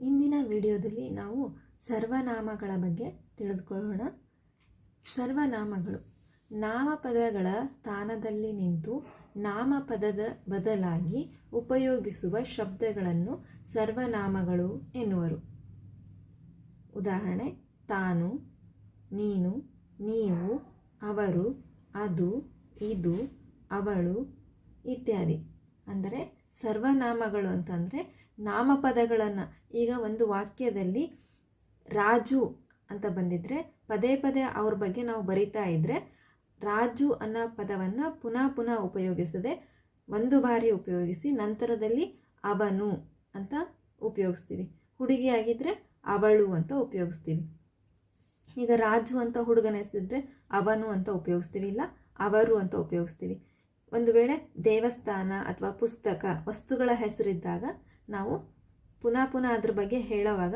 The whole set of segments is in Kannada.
ಇಂದಿನ ವಿಡಿಯೋದಲ್ಲಿ ನಾವು ಸರ್ವನಾಮಗಳ ಬಗ್ಗೆ ತಿಳಿದುಕೊಳ್ಳೋಣ. ಸರ್ವನಾಮಗಳು. ನಾಮಪದಗಳ ಸ್ಥಾನದಲ್ಲಿ ನಿಂತು ನಾಮಪದದ ಬದಲಾಗಿ ಉಪಯೋಗಿಸುವ ಶಬ್ದಗಳನ್ನು ಸರ್ವನಾಮಗಳು ಎನ್ನುವರು. ಉದಾಹರಣೆ, ತಾನು, ನೀನು, ನೀವು, ಅವರು, ಅದು, ಇದು, ಅವಳು ಇತ್ಯಾದಿ. ಅಂದರೆ ಸರ್ವನಾಮಗಳು ಅಂತಂದರೆ ನಾಮಪದಗಳನ್ನು. ಈಗ ಒಂದು ವಾಕ್ಯದಲ್ಲಿ ರಾಜು ಅಂತ ಬಂದಿದ್ದರೆ ಪದೇ ಪದೇ ಅವ್ರ ಬಗ್ಗೆ ನಾವು ಬರಿತಾ ಇದ್ದರೆ ರಾಜು ಅನ್ನೋ ಪದವನ್ನು ಪುನಃ ಪುನಃ ಉಪಯೋಗಿಸದೆ, ಒಂದು ಬಾರಿ ಉಪಯೋಗಿಸಿ ನಂತರದಲ್ಲಿ ಅವನು ಅಂತ ಉಪಯೋಗಿಸ್ತೀವಿ. ಹುಡುಗಿಯಾಗಿದ್ದರೆ ಅವಳು ಅಂತ ಉಪಯೋಗಿಸ್ತೀವಿ. ಈಗ ರಾಜು ಅಂತ ಹುಡುಗನ ಹೆಸರಿದ್ರೆ ಅವನು ಅಂತ ಉಪಯೋಗಿಸ್ತೀವಿ, ಇಲ್ಲ ಅವರು ಅಂತ ಉಪಯೋಗಿಸ್ತೀವಿ. ಒಂದು ವೇಳೆ ದೇವಸ್ಥಾನ ಅಥವಾ ಪುಸ್ತಕ, ವಸ್ತುಗಳ ಹೆಸರಿದ್ದಾಗ ನಾವು ಪುನಃ ಪುನಃ ಅದ್ರ ಬಗ್ಗೆ ಹೇಳೋವಾಗ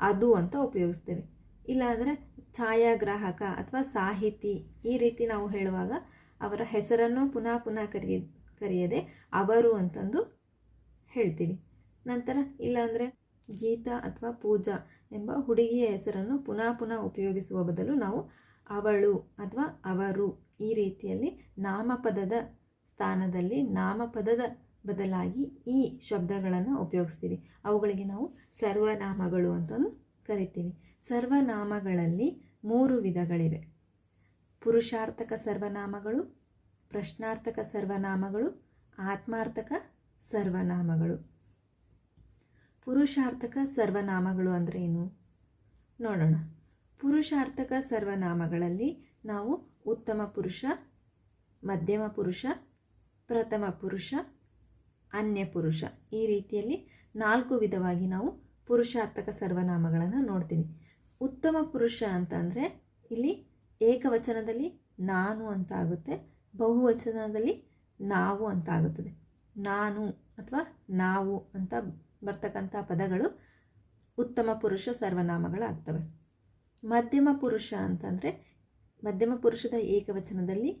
ಅದು ಅಂತ ಉಪಯೋಗಿಸ್ತೇವೆ. ಇಲ್ಲಾಂದರೆ ಛಾಯಾಗ್ರಾಹಕ ಅಥವಾ ಸಾಹಿತಿ ಈ ರೀತಿ ನಾವು ಹೇಳುವಾಗ ಅವರ ಹೆಸರನ್ನು ಪುನಃ ಪುನಃ ಕರೆಯ, ಕರೆಯದೆ ಅವರು ಅಂತಂದು ಹೇಳ್ತೀವಿ. ನಂತರ ಇಲ್ಲಾಂದರೆ ಗೀತಾ ಅಥವಾ ಪೂಜಾ ಎಂಬ ಹುಡುಗಿಯ ಹೆಸರನ್ನು ಪುನಃ ಪುನಃ ಉಪಯೋಗಿಸುವ ಬದಲು ನಾವು ಅವಳು ಅಥವಾ ಅವರು ಈ ರೀತಿಯಲ್ಲಿ ನಾಮಪದದ ಸ್ಥಾನದಲ್ಲಿ ನಾಮಪದದ ಬದಲಾಗಿ ಈ ಶಬ್ದಗಳನ್ನು ಉಪಯೋಗಿಸ್ತೀವಿ. ಅವುಗಳಿಗೆ ನಾವು ಸರ್ವನಾಮಗಳು ಅಂತಲೂ ಕರಿತೀವಿ. ಸರ್ವನಾಮಗಳಲ್ಲಿ ಮೂರು ವಿಧಗಳಿವೆ. ಪುರುಷಾರ್ಥಕ ಸರ್ವನಾಮಗಳು, ಪ್ರಶ್ನಾರ್ಥಕ ಸರ್ವನಾಮಗಳು, ಆತ್ಮಾರ್ಥಕ ಸರ್ವನಾಮಗಳು. ಪುರುಷಾರ್ಥಕ ಸರ್ವನಾಮಗಳು ಅಂದರೆ ಏನು? ನೋಡೋಣ. ಪುರುಷಾರ್ಥಕ ಸರ್ವನಾಮಗಳಲ್ಲಿ ನಾವು ಉತ್ತಮ ಪುರುಷ, ಮಧ್ಯಮ ಪುರುಷ, ಪ್ರಥಮ ಪುರುಷ ಅನ್ಯ ಪುರುಷ. ಈ ರೀತಿಯಲ್ಲಿ ನಾಲ್ಕು ವಿಧವಾಗಿ ನಾವು ಪುರುಷಾರ್ಥಕ ಸರ್ವನಾಮಗಳನ್ನು ನೋಡ್ತೀವಿ. ಉತ್ತಮ ಪುರುಷ ಅಂತಂದರೆ ಇಲ್ಲಿ ಏಕವಚನದಲ್ಲಿ ನಾನು ಅಂತ ಆಗುತ್ತೆ, ಬಹುವಚನದಲ್ಲಿ ನಾವು ಅಂತ ಆಗುತ್ತದೆ. ನಾನು ಅಥವಾ ನಾವು ಅಂತ ಬರ್ತಕ್ಕಂಥ ಪದಗಳು ಉತ್ತಮ ಪುರುಷ ಸರ್ವನಾಮಗಳಾಗ್ತವೆ. ಮಧ್ಯಮ ಪುರುಷ ಅಂತಂದರೆ ಮಧ್ಯಮ ಪುರುಷದ ಏಕವಚನದಲ್ಲಿ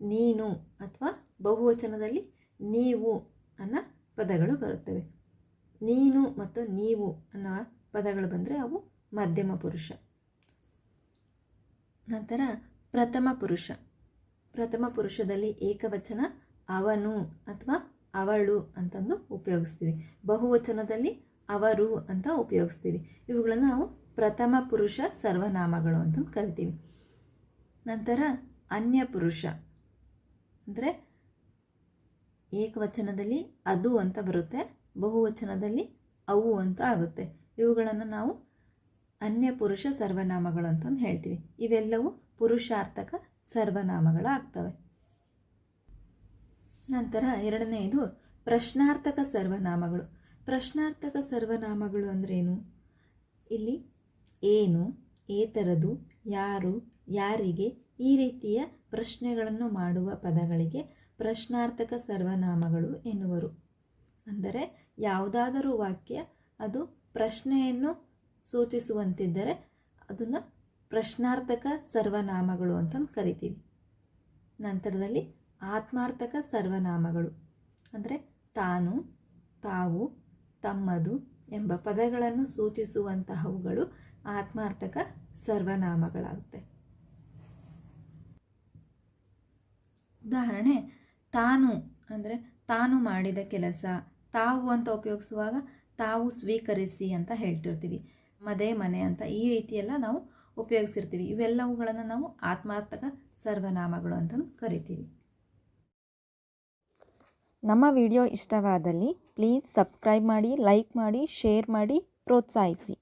ನೀನು ಅಥವಾ ಬಹುವಚನದಲ್ಲಿ ನೀವು ಅನ್ನೋ ಪದಗಳು ಬರುತ್ತವೆ. ನೀನು ಮತ್ತು ನೀವು ಅನ್ನೋ ಪದಗಳು ಬಂದರೆ ಅವು ಮಧ್ಯಮ ಪುರುಷ. ನಂತರ ಪ್ರಥಮ ಪುರುಷ. ಪ್ರಥಮ ಪುರುಷದಲ್ಲಿ ಏಕವಚನ ಅವನು ಅಥವಾ ಅವಳು ಅಂತಂದು ಉಪಯೋಗಿಸ್ತೀವಿ. ಬಹುವಚನದಲ್ಲಿ ಅವರು ಅಂತ ಉಪಯೋಗಿಸ್ತೀವಿ. ಇವುಗಳನ್ನು ನಾವು ಪ್ರಥಮ ಪುರುಷ ಸರ್ವನಾಮಗಳು ಅಂತ ಕರಿತೀವಿ. ನಂತರ ಅನ್ಯ ಪುರುಷ. ಅಂದರೆ ಏಕವಚನದಲ್ಲಿ ಅದು ಅಂತ ಬರುತ್ತೆ, ಬಹುವಚನದಲ್ಲಿ ಅವು ಅಂತ ಆಗುತ್ತೆ. ಇವುಗಳನ್ನು ನಾವು ಅನ್ಯ ಪುರುಷ ಸರ್ವನಾಮಗಳು ಅಂತಂದು ಹೇಳ್ತೀವಿ. ಇವೆಲ್ಲವೂ ಪುರುಷಾರ್ಥಕ ಸರ್ವನಾಮಗಳಾಗ್ತವೆ. ನಂತರ ಎರಡನೆಯದು ಪ್ರಶ್ನಾರ್ಥಕ ಸರ್ವನಾಮಗಳು. ಪ್ರಶ್ನಾರ್ಥಕ ಸರ್ವನಾಮಗಳು ಅಂದ್ರೇನು? ಇಲ್ಲಿ ಏನು, ಏತರದು, ಯಾರು, ಯಾರಿಗೆ ಈ ರೀತಿಯ ಪ್ರಶ್ನೆಗಳನ್ನು ಮಾಡುವ ಪದಗಳಿಗೆ ಪ್ರಶ್ನಾರ್ಥಕ ಸರ್ವನಾಮಗಳು ಎನ್ನುವರು. ಅಂದರೆ ಯಾವುದಾದರೂ ವಾಕ್ಯ ಅದು ಪ್ರಶ್ನೆಯನ್ನು ಸೂಚಿಸುವಂತಿದ್ದರೆ ಅದನ್ನು ಪ್ರಶ್ನಾರ್ಥಕ ಸರ್ವನಾಮಗಳು ಅಂತಂದು ಕರಿತೀವಿ. ನಂತರದಲ್ಲಿ ಆತ್ಮಾರ್ಥಕ ಸರ್ವನಾಮಗಳು. ಅಂದರೆ ತಾನು, ತಾವು, ತಮ್ಮದು ಎಂಬ ಪದಗಳನ್ನು ಸೂಚಿಸುವಂತಹವುಗಳು ಆತ್ಮಾರ್ಥಕ ಸರ್ವನಾಮಗಳಾಗುತ್ತೆ. ಉದಾಹರಣೆ ತಾನು, ಅಂದರೆ ತಾನು ಮಾಡಿದ ಕೆಲಸ, ತಾವು ಅಂತ ಉಪಯೋಗಿಸುವಾಗ ತಾವು ಸ್ವೀಕರಿಸಿ ಅಂತ ಹೇಳ್ತಿರ್ತೀವಿ. ಮದೆ, ಮನೆ ಅಂತ ಈ ರೀತಿಯೆಲ್ಲ ನಾವು ಉಪಯೋಗಿಸಿರ್ತೀವಿ. ಇವೆಲ್ಲವುಗಳನ್ನು ನಾವು ಆತ್ಮಾರ್ಥಕ ಸರ್ವನಾಮಗಳು ಅಂತ ಕರಿತೀವಿ. ನಮ್ಮ ವಿಡಿಯೋ ಇಷ್ಟವಾದಲ್ಲಿ ಪ್ಲೀಸ್ ಸಬ್ಸ್ಕ್ರೈಬ್ ಮಾಡಿ, ಲೈಕ್ ಮಾಡಿ, ಶೇರ್ ಮಾಡಿ, ಪ್ರೋತ್ಸಾಹಿಸಿ.